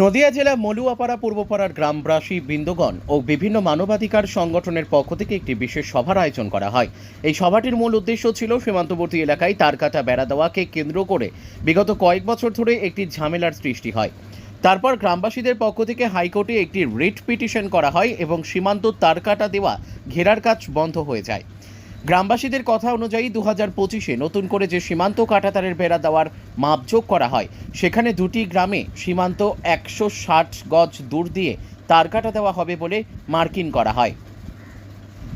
নদিয়া জেলা মলুয়াপাড়া, পূর্বপাড়ার গ্রামবাসী, বৃন্দগণ ও বিভিন্ন মানবাধিকার সংগঠনের পক্ষ থেকে একটি বিশেষ সভার আয়োজন করা হয়। এই সভাটির মূল উদ্দেশ্য ছিল সীমান্তবর্তী এলাকায় তারকাটা বেড়া দেওয়াকে কেন্দ্র করে বিগত কয়েক বছর ধরে একটি ঝামেলার সৃষ্টি হয়। তারপর গ্রামবাসীদের পক্ষ থেকে হাইকোর্টে একটি রিট পিটিশন করা হয় এবং সীমান্ত তারকাটা দেওয়া ঘেরার কাজ বন্ধ হয়ে যায়। গ্রামবাসীদের কথা অনুযায়ী দু হাজার পঁচিশে নতুন করে যে সীমান্ত কাটাতারের বেড়া দেওয়ার মাপযোগ করা হয়, সেখানে দুটি গ্রামে সীমান্ত একশো ষাট গজ দূর দিয়ে তার কাটা দেওয়া হবে বলে মার্কিন করা হয়।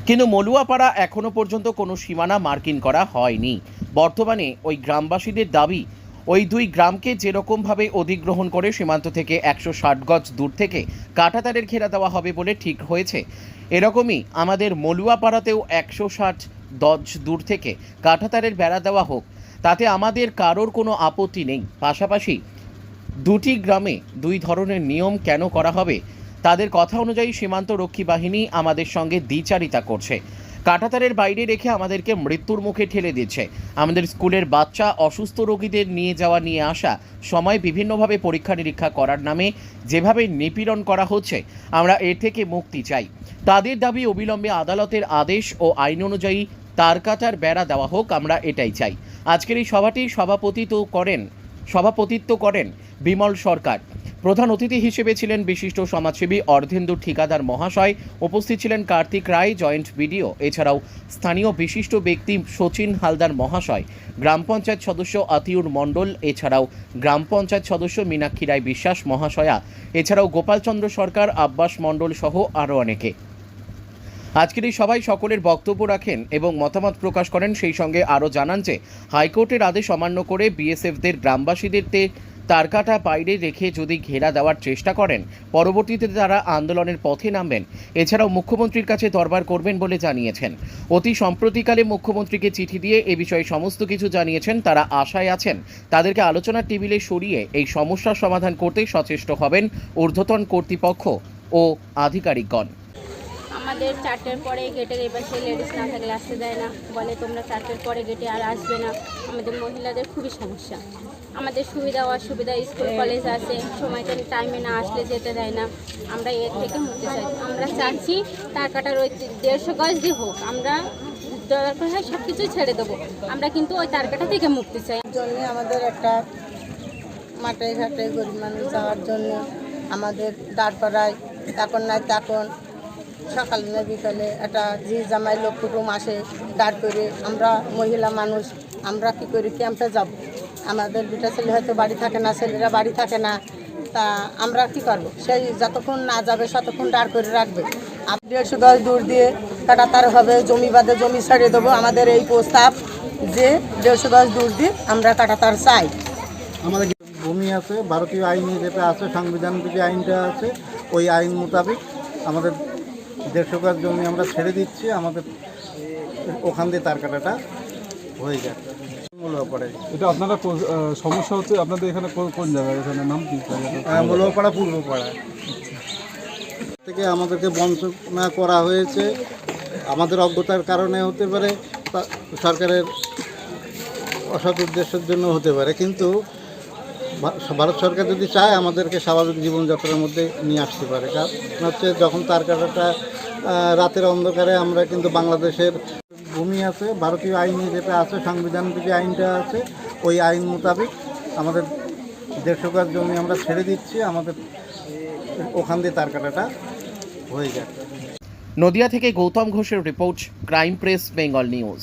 কিন্তু মলুয়াপাড়া এখনও পর্যন্ত কোনো সীমানা মার্কিন করা হয়নি। বর্তমানে ওই গ্রামবাসীদের দাবি, ওই দুই গ্রামকে যেরকমভাবে অধিগ্রহণ করে সীমান্ত থেকে একশো ষাট গজ দূর থেকে কাঁটাতারের ঘেরা দেওয়া হবে বলে ঠিক হয়েছে, এরকমই আমাদের মলুয়াপাড়াতেও একশো ষাট গজ দূর থেকে কাঁটাতারের বেড়া দেওয়া হোক, তাতে আমাদের কারোর কোনো আপত্তি নেই। পাশাপাশি দুটি গ্রামে দুই ধরনের নিয়ম কেন করা হবে, তাদের কথা অনুযায়ী সীমান্ত রক্ষী বাহিনী আমাদের সঙ্গে দ্বিচারিতা করছে। কাঁটাতারের বাইরে রেখে আমাদেরকে মৃত্যুর মুখে ঠেলে দিচ্ছে। আমাদের স্কুলের বাচ্চা অসুস্থ রোগীদের নিয়ে যাওয়া নিয়ে আসা, সময় বিভিন্নভাবে পরীক্ষা নিরীক্ষা করার নামে যেভাবে নিপীড়ন করা হচ্ছে, আমরা এর থেকে মুক্তি চাই। তাদের দাবি অবিলম্বে আদালতের আদেশ ও আইন অনুযায়ী তার কাটার বেড়া দেওয়া হোক, আমরা এটাই চাই। আজকের এই সভাটি সভাপতিত্ব করেন সভাপতিত্ব করেন বিমল সরকার। প্রধান অতিথি হিসেবে ছিলেন বিশিষ্ট সমাজসেবী অর্ধেন্দু ঠিকাদার মহাশয়, উপস্থিত ছিলেন কার্তিক রায়, জয়েন্ট বিডিও। এছাড়াও স্থানীয় বিশিষ্ট ব্যক্তি সচিন হালদার মহাশয়, গ্রাম পঞ্চায়েত সদস্য আতিউর মণ্ডল, এছাড়াও গ্রাম পঞ্চায়েত সদস্য মীনাক্ষী রায় বিশ্বাস মহাশয়া, এছাড়াও গোপালচন্দ্র সরকার, আব্বাস মণ্ডল সহ আরও অনেকে। আজকের এই সভায় সকলের বক্তব্য রাখেন এবং মতামত প্রকাশ করেন, সেই সঙ্গে আরও জানান যে, হাইকোর্টের আদেশ অমান্য করে বিএসএফদের গ্রামবাসীদের তারকাটা বাইরে রেখে যদি ঘেরা দেওয়ার চেষ্টা করেন, পরবর্তীতে তারা আন্দোলনের পথে নামবেন। এছাড়াও মুখ্যমন্ত্রীর কাছে দরবার করবেন বলে জানিয়েছেন। অতি সম্প্রতিকালে মুখ্যমন্ত্রীকে চিঠি দিয়ে এ বিষয়ে সমস্ত কিছু জানিয়েছেন, তারা আশায় আছেন। তাদেরকে আলোচনার টেবিলে সরিয়ে এই সমস্যার সমাধান করতে সচেষ্ট হবেন ঊর্ধ্বতন কর্তৃপক্ষ ও আধিকারিকগণ। আমাদের চারটের পরে গেটের এ পাশে লেডিস না থাকলে আসতে দেয় না। বলে, তোমরা চারটের পরে গেটে আর আসবে না। আমাদের মহিলাদের খুবই সমস্যা। আমাদের সুবিধা, অসুবিধা, স্কুল কলেজ আছে। সময়তে টাইমে না আসলে যেতে দেয় না। আমরা এর থেকে মুক্তি চাই। আমরা চাচ্ছি টাকাটার ওই দেড়শো গজ দিয়ে হোক। আমরা দরকার হয় সব কিছুই ছেড়ে দেবো। আমরা কিন্তু ওই তারকাটা থেকে মুক্তি চাই। জন্য আমাদের একটা মাঠে ঘাটে গরিব মানুষ যাওয়ার জন্য আমাদের দাঁড় করায় তখন নাই তখন সকালে না বিকালে একটা জি জামাই লোক কুটুম আসে, দাঁড় করে আমরা মহিলা মানুষ, আমরা কি করি, ক্যাম্পে যাব। আমাদের দুটা ছেলে হয়তো বাড়ি থাকে না, ছেলেরা বাড়ি থাকে না, তা আমরা কি করব? সেই যতক্ষণ না যাবে, ততক্ষণ দাঁড় করে রাখবে। আপনি দেড়শো গজ দূর দিয়ে কাটাতার হবে, জমি বাদে জমি ছেড়ে দেবো আমাদের এই প্রস্তাব যে দেড়শো গজ দূর দিয়ে আমরা কাটাতার চাই। আমাদের ভূমি আছে, ভারতীয় আইনে যেটা আছে, সংবিধান যে আইনটা আছে, ওই আইন মোতাবেক আমাদের দেড়শো গাছ জমি আমরা ছেড়ে দিচ্ছি আমাদের ওখান দিয়ে তার কাটাটা হয়ে যায় মূলপাড়ায় এটা আপনারা সমস্যা হচ্ছে আপনাদের এখানে কোন- জায়গায়? এখানে নাম কি? মূলপাড়া পূর্বপাড়া থেকে আমাদেরকে বঞ্চনা করা হয়েছে। আমাদের অজ্ঞতার কারণে হতে পারে সরকারের অসৎ উদ্দেশ্যের জন্য হতে পারে কিন্তু ভারত সরকার যদি চায়, আমাদেরকে স্বাভাবিক জীবনযাত্রার মধ্যে নিয়ে আসতে পারে। কারণ হচ্ছে যখন তার কাটাটা রাতের অন্ধকারে আমরা কিন্তু বাংলাদেশের ভূমি আছে, ভারতীয় আইনে যেটা আছে সংবিধান যে আইনটা আছে, ওই আইন মোতাবেক আমাদের দেড়শো গাছ জমি আমরা ছেড়ে দিচ্ছি, আমাদের ওখান দিয়ে তার কাটাটা হয়ে যায় নদিয়া থেকে গৌতম ঘোষের report, crime press, Bengal news.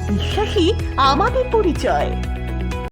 বিশ্বাসী আমাদের পরিচয়।